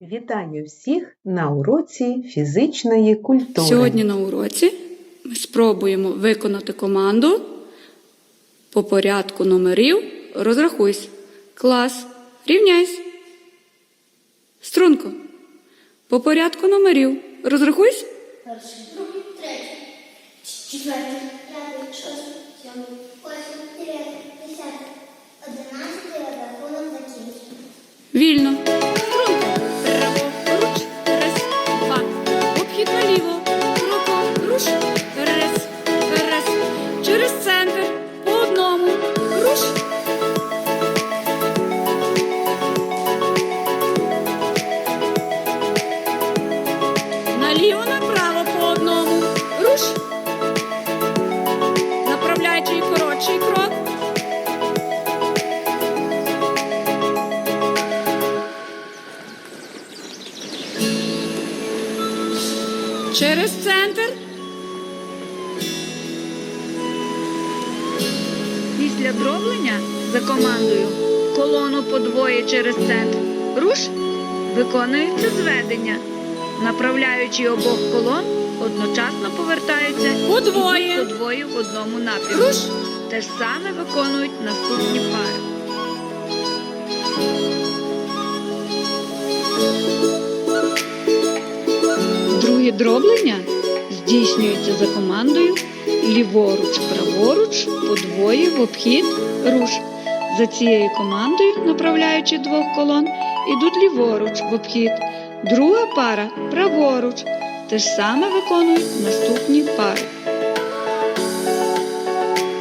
Вітаю всіх на уроці фізичної культури. Сьогодні на уроці ми спробуємо виконати команду по порядку номерів. Розрахуйся. Клас. Рівняйся. Струнко. По порядку номерів. Розрахуйся. Перший, другий, третій, четвертий, Наліво, направо по одному. Руш. Направляючий коротший крок. Через центр. Після дроблення за командою колону подвоє через центр. Руш виконується зведення. Направляючи обох колон, одночасно повертаються подвоє. подвоє в одному напрямку. Руш. Те ж саме виконують наступні пари. Друге дроблення здійснюється за командою ліворуч, праворуч, подвоє в обхід, руш. За цією командою, направляючи двох колон, ідуть ліворуч в обхід. Друга пара праворуч. Те ж саме виконують наступні пари.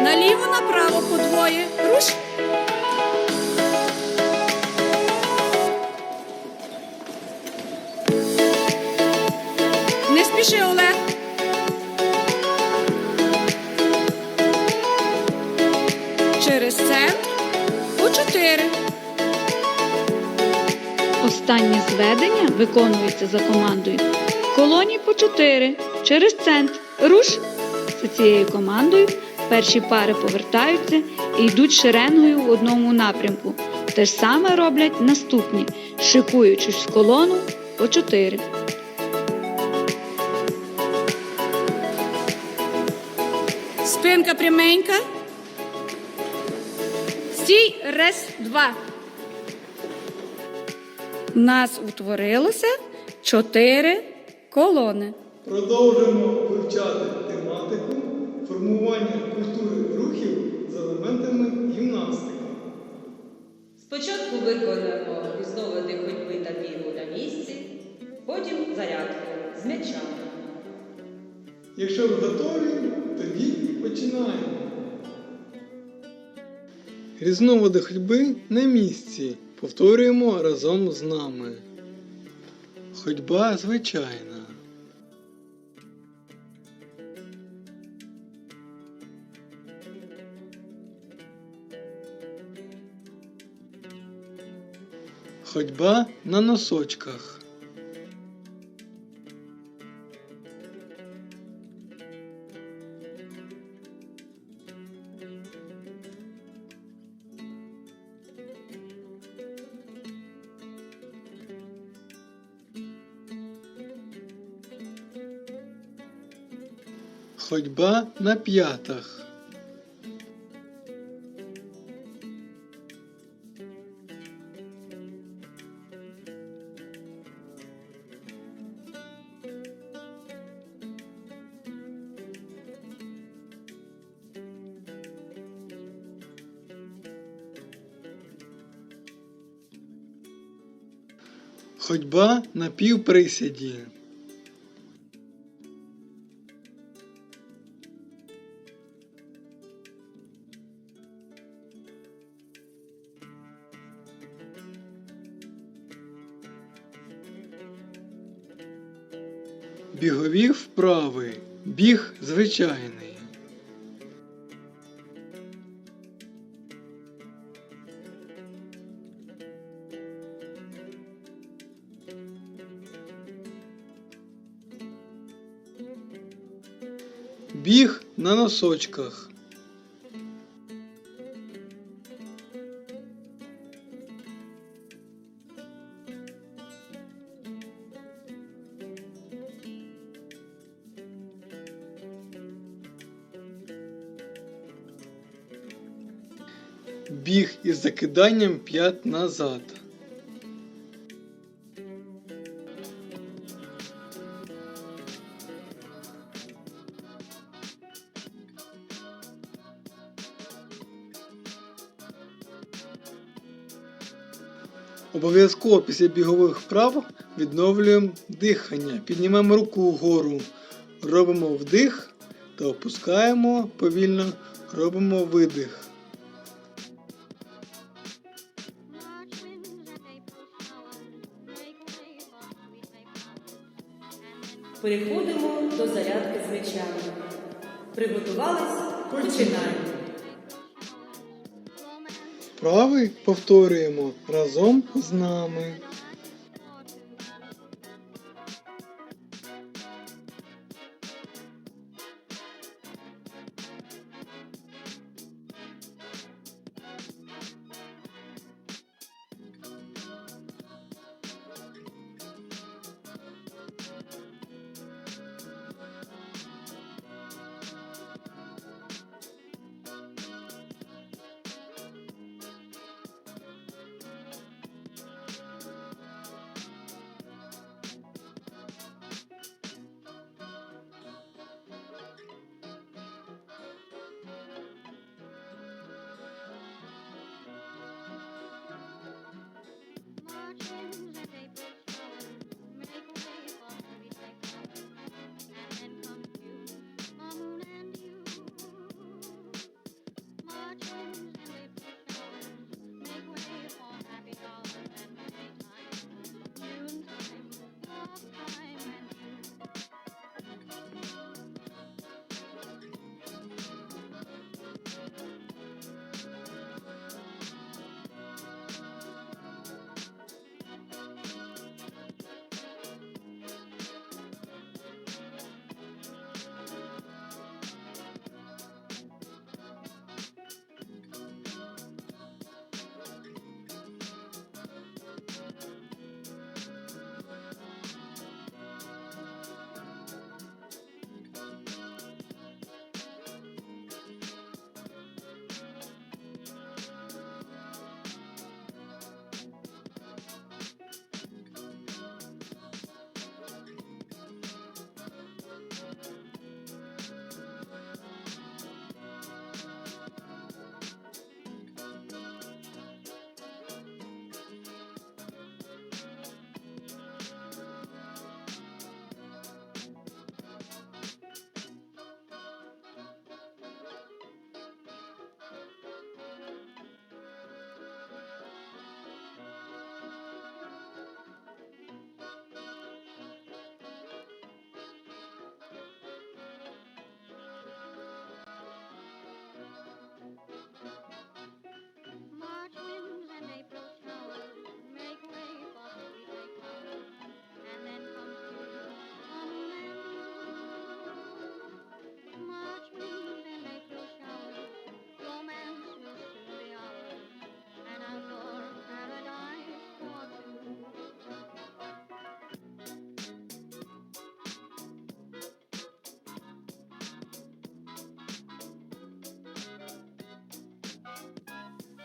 Наліво направо подвоє. Руш. Не спіши, Олег. Останнє зведення виконується за командою. Колоні по чотири. Через центр. Руш. За цією командою перші пари повертаються і йдуть шеренгою в одному напрямку. Те ж саме роблять наступні, шикуючись в колону по чотири. Спинка пряменька. Стій, раз, два. У нас утворилося чотири колони. Продовжуємо вивчати тематику формування культури рухів з елементами гімнастики. Спочатку виконуємо різновиди ходьби та бігу на місці, потім зарядку з м'ячами. Якщо ви готові, тоді починаємо. Різновиди ходьби на місці. Повторюємо разом з нами. Ходьба звичайна. Ходьба на носочках. Ходьба на п'ятах. Ходьба на півприсіді. Бігові вправи. Біг звичайний. Біг на носочках. Закиданням п'ят назад. Обов'язково після бігових вправ відновлюємо дихання. Піднімаємо руку вгору, робимо вдих та опускаємо повільно, робимо видих. Переходимо до зарядки з м'ячами. Приготувались? Починаємо. Вправи повторюємо разом з нами.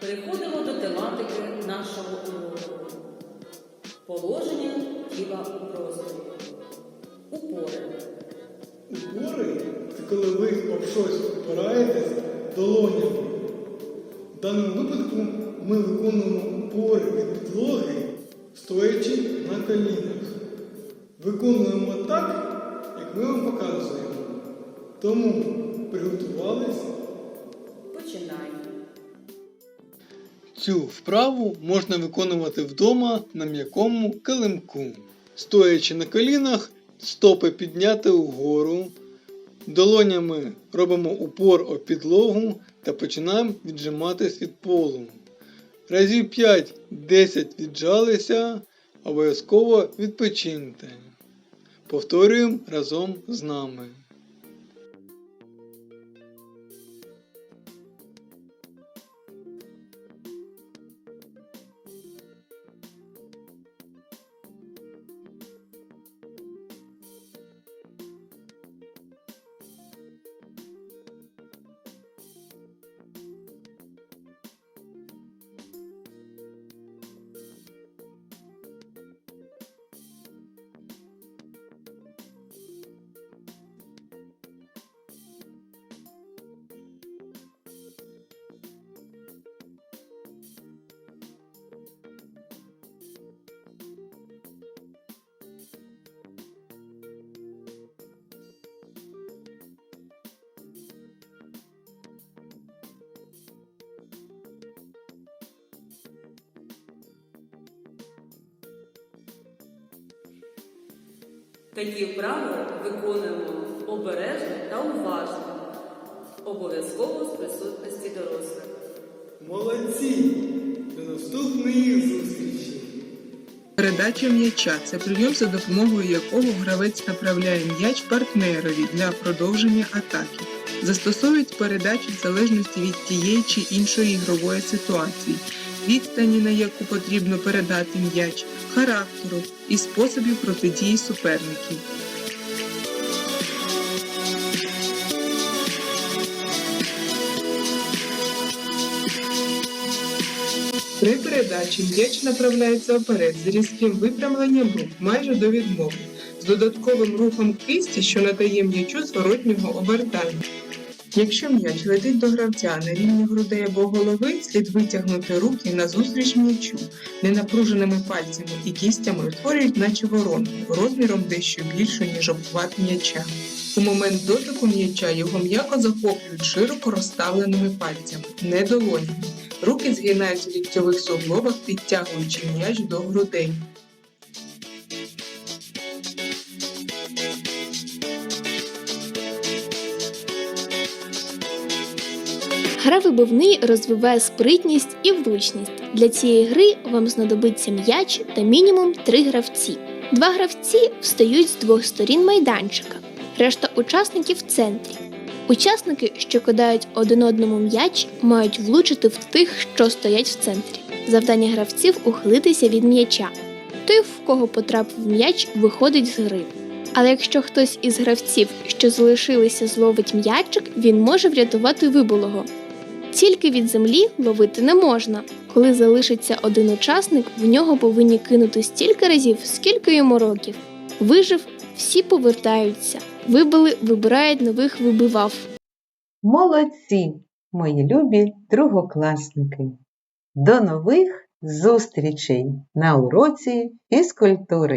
Переходимо до тематики нашого уроку. Положення тіла у просторі. Упори. Упори це коли ви об щось опираєтесь долонями. В даному випадку ми виконуємо упори від підлоги, стоячи на колінах. Виконуємо так, як ми вам показуємо. Тому приготувались. Цю вправу можна виконувати вдома на м'якому килимку. Стоячи на колінах, стопи підняти вгору. Долонями робимо упор о підлогу та починаємо віджиматись від полу. Разів 5-10 віджалися, обов'язково відпочиньте. Повторюємо разом з нами. Такі вправи виконуємо обережно та уважно, обов'язково з присутності дорослих. Молодці! До наступної зустрічі! Передача м'яча це прийом, за допомогою якого гравець направляє м'яч партнерові для продовження атаки. Застосовують передачу в залежності від тієї чи іншої ігрової ситуації, відстані, на яку потрібно передати м'яч, характеру і способів протидії суперників. При передачі м'яч направляється вперед з різким випрямленням рук майже до відмови, з додатковим рухом кисті, що надає м'ячу зворотнього обертання. Якщо м'яч летить до гравця на рівні грудей або голови, слід витягнути руки назустріч м'ячу. Ненапруженими пальцями і кістями утворюють наче воронку розміром дещо більшу, ніж обхват м'яча. У момент дотику м'яча його м'яко захоплюють широко розставленими пальцями, не долонями. Руки згинаються в ліктьових суглобах, підтягуючи м'яч до грудей. Вибивний розвиває спритність і влучність. Для цієї гри вам знадобиться м'яч та мінімум три гравці. Два гравці встають з двох сторін майданчика, решта учасників в центрі. Учасники, що кидають один одному м'яч, мають влучити в тих, що стоять в центрі. Завдання гравців ухилитися від м'яча. Той, в кого потрапив м'яч, виходить з гри. Але якщо хтось із гравців, що залишилися, зловить м'ячик, він може врятувати вибулого. Тільки від землі ловити не можна. Коли залишиться один учасник, в нього повинні кинути стільки разів, скільки йому років. Вижив, всі повертаються. Вибили, вибирають нових вибивав. Молодці, мої любі другокласники! До нових зустрічей на уроці фізкультури!